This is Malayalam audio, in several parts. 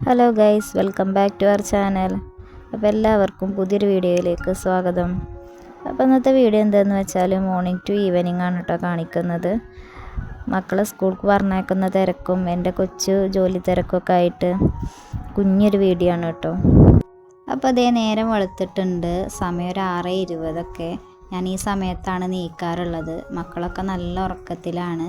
Hello guys welcome back to our channel അപ്പോൾ എല്ലാവർക്കും പുതിയൊരു വീഡിയോയിലേക്ക് സ്വാഗതം. അപ്പോൾ ഇന്നത്തെ വീഡിയോ എന്താണെന്ന് വെച്ചാൽ മോർണിംഗ് ടു ഈവനിങ് ആണ് കേട്ടോ കാണിക്കുന്നത്. മക്കളെ സ്കൂൾക്ക് പറഞ്ഞേക്കുന്ന തിരക്കും എന്റെ കൊച്ചു ജോലി തിരക്കൊക്കെ ആയിട്ട് കുഞ്ഞൊരു വീഡിയോ ആണ് കേട്ടോ അപ്പോൾ അതേ നേരം വെളുത്തിട്ടുണ്ട് സമയം ഒരു ആറ് ഇരുപതൊക്കെ. ഞാൻ ഈ സമയത്താണ് നീക്കാറുള്ളത്. മക്കളൊക്കെ നല്ല ഉറക്കത്തിലാണ്.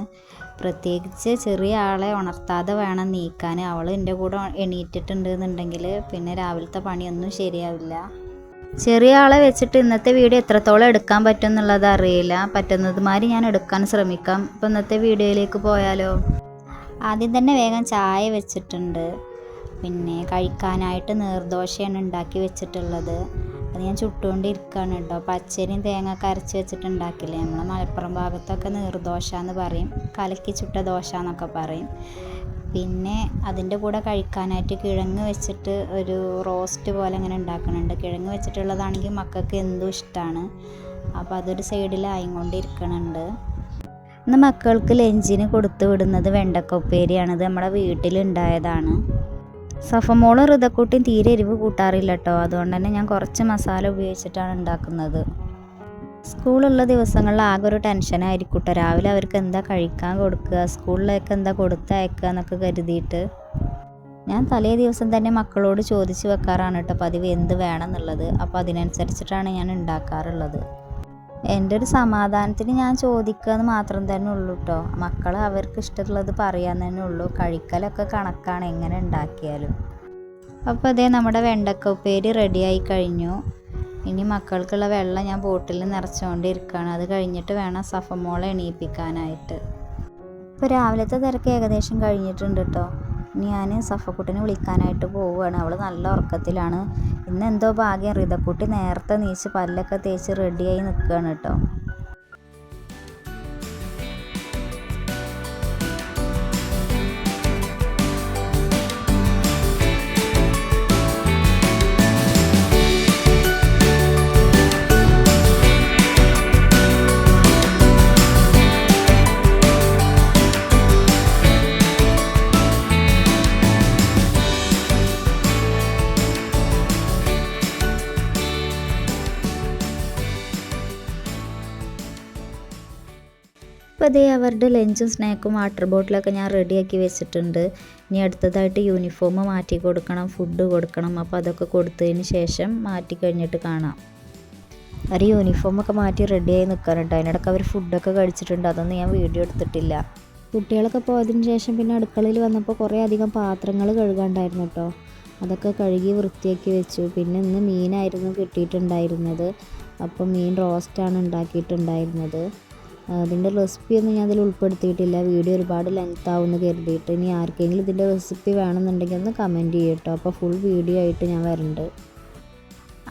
പ്രത്യേകിച്ച് ചെറിയ ആളെ ഉണർത്താതെ വേണം നീക്കാൻ അവൾ എന്റെ കൂടെ എണീറ്റിട്ടുണ്ട് എന്നുണ്ടെങ്കിൽ പിന്നെ രാവിലത്തെ പണിയൊന്നും ശരിയാവില്ല. ചെറിയ ആളെ വെച്ചിട്ട് ഇന്നത്തെ വീഡിയോ എത്രത്തോളം എടുക്കാൻ പറ്റും എന്നുള്ളത് അറിയില്ല. പറ്റുന്നത് മാതിരി ഞാൻ എടുക്കാൻ ശ്രമിക്കാം. അപ്പോൾ ഇന്നത്തെ വീഡിയോയിലേക്ക് പോയാലോ? ആദ്യം തന്നെ വേഗം ചായ വെച്ചിട്ടുണ്ട്. പിന്നെ കഴിക്കാനായിട്ട് നീർദോശയാണ് ഉണ്ടാക്കി വെച്ചിട്ടുള്ളത്. അത് ഞാൻ ചുട്ടുകൊണ്ടിരിക്കുകയാണ് കേട്ടോ. പച്ചരിയും തേങ്ങ അരച്ച് വെച്ചിട്ടുണ്ടാക്കില്ലേ? നമ്മളെ മലപ്പുറം ഭാഗത്തൊക്കെ നീർദോശ എന്ന് പറയും. കലക്കി ചുട്ട ദോശ എന്നൊക്കെ പറയും. പിന്നെ അതിന്റെ കൂടെ കഴിക്കാനായിട്ട് കിഴങ്ങ് വെച്ചിട്ട് ഒരു റോസ്റ്റ് പോലെ അങ്ങനെ ഉണ്ടാക്കുന്നുണ്ട് കിഴങ്ങ് വെച്ചിട്ടുള്ളതാണെങ്കിൽ മക്കൾക്ക് എന്തും ഇഷ്ടമാണ് അപ്പോൾ അതൊരു സൈഡിലായും കൊണ്ടിരിക്കണുണ്ട് ഇന്ന് മക്കൾക്ക് ലഞ്ചിന് കൊടുത്തു വിടുന്നത് വെണ്ടക്ക ഉപ്പേരിയാണ് ഇത് നമ്മുടെ വീട്ടിലുണ്ടായതാണ്. സഫമോളും ഋതക്കൂട്ടിയും തീരെ എരിവ് കൂട്ടാറില്ല കേട്ടോ അതുകൊണ്ട് തന്നെ ഞാൻ കുറച്ച് മസാല ഉപയോഗിച്ചിട്ടാണ് ഉണ്ടാക്കുന്നത്. സ്കൂളുള്ള ദിവസങ്ങളിൽ ആകെ ഒരു ടെൻഷനായിരിക്കും കേട്ടോ രാവിലെ അവർക്ക് എന്താ കഴിക്കാൻ കൊടുക്കുക സ്കൂളിലേക്ക് എന്താ കൊടുത്തയക്കുക എന്നൊക്കെ കരുതിയിട്ട്. ഞാൻ തലേ ദിവസം തന്നെ മക്കളോട് ചോദിച്ചു വെക്കാറാണ് കേട്ടോ പതിവ് എന്ത് വേണം എന്നുള്ളത്. അപ്പോൾ അതിനനുസരിച്ചിട്ടാണ് ഞാൻ ഉണ്ടാക്കാറുള്ളത്. എന്റെ ഒരു സമാധാനത്തിന് ഞാൻ ചോദിക്കുക എന്ന് മാത്രം തന്നെ ഉള്ളൂ കേട്ടോ മക്കൾ അവർക്ക് ഇഷ്ടമുള്ളത് പറയാൻ തന്നെ ഉള്ളൂ. കഴിക്കലൊക്കെ കണക്കാണ് എങ്ങനെ ഉണ്ടാക്കിയാലും. അപ്പോൾ അതേ നമ്മുടെ വെണ്ടക്ക ഉപ്പേരി റെഡിയായി കഴിഞ്ഞു. ഇനി മക്കൾക്കുള്ള വെള്ളം ഞാൻ ബോട്ടിൽ നിറച്ചുകൊണ്ടിരിക്കുകയാണ്. അത് കഴിഞ്ഞിട്ട് വേണം സഫമോളെ എണീപ്പിക്കാനായിട്ട്. ഇപ്പോൾ രാവിലത്തെ തിരക്ക് ഏകദേശം കഴിഞ്ഞിട്ടുണ്ട് കേട്ടോ ഞാൻ സഫക്കുട്ടിനെ വിളിക്കാനായിട്ട് പോവുകയാണ്. അവൾ നല്ല ഉറക്കത്തിലാണ്. ഇന്നെന്തോ ഭാഗ്യം. റിതക്കുട്ടി നേരത്തെ നീച്ച് പല്ലൊക്കെ തേച്ച് റെഡിയായി നിൽക്കുകയാണ് കേട്ടോ അപ്പോൾ അതേ അവരുടെ ലഞ്ചും സ്നാക്കും വാട്ടർ ബോട്ടിലൊക്കെ ഞാൻ റെഡിയാക്കി വെച്ചിട്ടുണ്ട്. ഇനി അടുത്തതായിട്ട് യൂണിഫോം മാറ്റി കൊടുക്കണം ഫുഡ് കൊടുക്കണം. അപ്പോൾ അതൊക്കെ കൊടുത്തതിന് ശേഷം മാറ്റി കഴിഞ്ഞിട്ട് കാണാം. അവർ യൂണിഫോമൊക്കെ മാറ്റി റെഡിയായി നിൽക്കാനുണ്ട് അതിനിടയ്ക്ക് അവർ ഫുഡൊക്കെ കഴിച്ചിട്ടുണ്ട്. അതൊന്നും ഞാൻ വീഡിയോ എടുത്തിട്ടില്ല. കുട്ടികളൊക്കെ പോയതിന് ശേഷം പിന്നെ അടുക്കളയിൽ വന്നപ്പോൾ കുറേ അധികം പാത്രങ്ങൾ കഴുകാണ്ടായിരുന്നു കേട്ടോ അതൊക്കെ കഴുകി വൃത്തിയാക്കി വെച്ചു. പിന്നെ ഇന്ന് മീനായിരുന്നു കിട്ടിയിട്ടുണ്ടായിരുന്നത്. അപ്പോൾ മീൻ റോസ്റ്റാണ് ഉണ്ടാക്കിയിട്ടുണ്ടായിരുന്നത്. അതിന്റെ റെസിപ്പി ഒന്നും ഞാൻ അതിൽ ഉൾപ്പെടുത്തിയിട്ടില്ല. വീഡിയോ ഒരുപാട് ലെങ്ത് ആവുമെന്ന് കരുതിയിട്ട് ഇനി ആർക്കെങ്കിലും ഇതിന്റെ റെസിപ്പി വേണമെന്നുണ്ടെങ്കിൽ ഒന്ന് കമന്റ് ചെയ്യട്ടോ അപ്പോൾ ഫുൾ വീഡിയോ ആയിട്ട് ഞാൻ വരുന്നുണ്ട്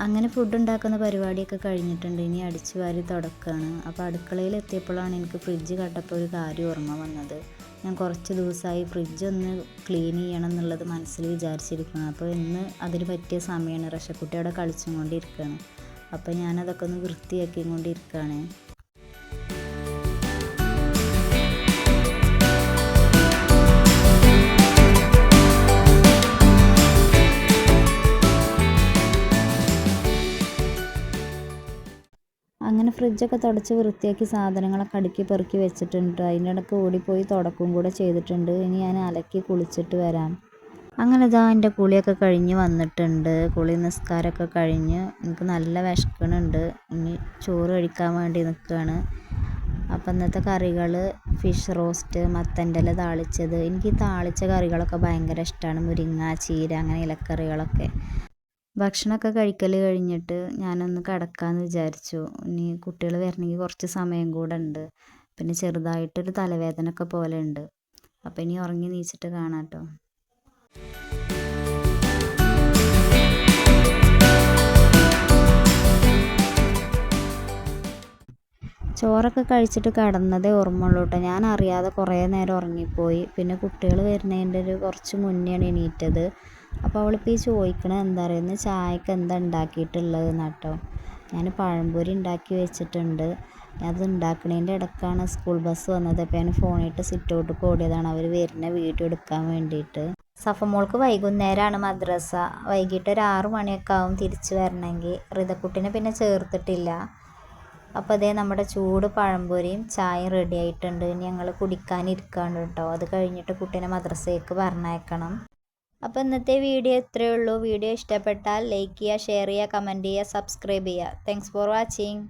അങ്ങനെ ഫുഡ് ഉണ്ടാക്കുന്ന പരിപാടിയൊക്കെ കഴിഞ്ഞിട്ടുണ്ട്. ഇനി അടിച്ചു വാരി തുടക്കുകയാണ് അപ്പോൾ അടുക്കളയിൽ എത്തിയപ്പോഴാണ് എനിക്ക് ഫ്രിഡ്ജ് കണ്ടപ്പോൾ ഒരു കാര്യം ഓർമ്മ വന്നത്. ഞാൻ കുറച്ച് ദിവസമായി ഫ്രിഡ്ജ് ഒന്ന് ക്ലീൻ ചെയ്യണം എന്നുള്ളത് മനസ്സിൽ വിചാരിച്ചിരിക്കുകയാണ് അപ്പോൾ ഇന്ന് അതിന് പറ്റിയ സമയമാണ്. റഷക്കുട്ടി അവിടെ കളിച്ചും കൊണ്ടിരിക്കുകയാണ്. അപ്പോൾ ഞാനതൊക്കെ ഒന്ന് വൃത്തിയാക്കിയും കൊണ്ടിരിക്കുകയാണ്. അങ്ങനെ ഫ്രിഡ്ജൊക്കെ തുടച്ച് വൃത്തിയാക്കി സാധനങ്ങളൊക്കെ അടുക്കി പെറുക്കി വെച്ചിട്ടുണ്ട്. അതിന്റെ ഇടയ്ക്ക് ഓടിപ്പോയി തുടക്കും കൂടെ ചെയ്തിട്ടുണ്ട്. ഇനി ഞാൻ അലക്കി കുളിച്ചിട്ട് വരാം. അങ്ങനെ ഇതാ എന്റെ കുളിയൊക്കെ കഴിഞ്ഞ് വന്നിട്ടുണ്ട്. കുളി നിസ്കാരമൊക്കെ കഴിഞ്ഞ് എനിക്ക് നല്ല വിശക്കണുണ്ട് ഇനി ചോറ് കഴിക്കാൻ വേണ്ടി നിൽക്കുകയാണ്. അപ്പം ഇന്നത്തെ കറികൾ ഫിഷ് റോസ്റ്റ് മത്തന്റെ ഇല താളിച്ചത്. എനിക്ക് ഈ താളിച്ച കറികളൊക്കെ ഭയങ്കര ഇഷ്ടമാണ്. മുരിങ്ങ ചീര അങ്ങനെ ഇലക്കറികളൊക്കെ. ഭക്ഷണമൊക്കെ കഴിക്കൽ കഴിഞ്ഞിട്ട് ഞാനൊന്ന് കിടക്കാമെന്ന് വിചാരിച്ചു. ഇനി കുട്ടികൾ വരണമെങ്കിൽ കുറച്ച് സമയം കൂടെ ഉണ്ട്. പിന്നെ ചെറുതായിട്ടൊരു തലവേദന ഒക്കെ പോലെ ഉണ്ട്. അപ്പോൾ ഇനി ഉറങ്ങി നീച്ചിട്ട് കാണാം കേട്ടോ ചോറൊക്കെ കഴിച്ചിട്ട് കിടന്നതേ ഓർമ്മയുള്ളൂ കേട്ടോ ഞാൻ അറിയാതെ കുറേ നേരം ഉറങ്ങിപ്പോയി. പിന്നെ കുട്ടികൾ വരുന്നതിന്റെ ഒരു കുറച്ച് മുന്നെയാണ് എണീറ്റത്. അപ്പോൾ അവളിപ്പോൾ ഈ ചോദിക്കണത് എന്താ പറയുന്നത് ചായക്ക് എന്താ ഉണ്ടാക്കിയിട്ടുള്ളത് കേട്ടോ ഞാൻ പഴംപൊരി ഉണ്ടാക്കി വെച്ചിട്ടുണ്ട്. അത് ഉണ്ടാക്കുന്നതിന്റെ ഇടക്കാണ് സ്കൂൾ ബസ് വന്നത്. അപ്പോൾ ഞാൻ ഫോണിട്ട് സിറ്റ് ഔട്ട് ഓടിയതാണ്. അവർ വരുന്ന വീഡിയോ എടുക്കാൻ വേണ്ടിയിട്ട് സഫമോൾക്ക് വൈകുന്നേരമാണ് മദ്രസ. വൈകിട്ട് ഒരു ആറു മണിയൊക്കെ ആവും തിരിച്ചു വരണമെങ്കിൽ റിതക്കുട്ടിനെ പിന്നെ ചേർത്തിട്ടില്ല. അപ്പോൾ അതേ നമ്മുടെ ചൂട് പഴംപൊരിയും ചായയും റെഡി ആയിട്ടുണ്ട്. ഞങ്ങൾ കുടിക്കാനിരിക്കാണ് കേട്ടോ അത് കഴിഞ്ഞിട്ട് കുട്ടീനെ മദ്രസയ്ക്ക് പറഞ്ഞയക്കണം. അപ്പോൾ ഇന്നത്തെ വീഡിയോ ഇത്രയേ ഉള്ളൂ. വീഡിയോ ഇഷ്ടപ്പെട്ടാൽ ലൈക്ക് ചെയ്യുക ഷെയർ ചെയ്യുക കമന്റ് ചെയ്യുക സബ്സ്ക്രൈബ് ചെയ്യുക. Thanks for watching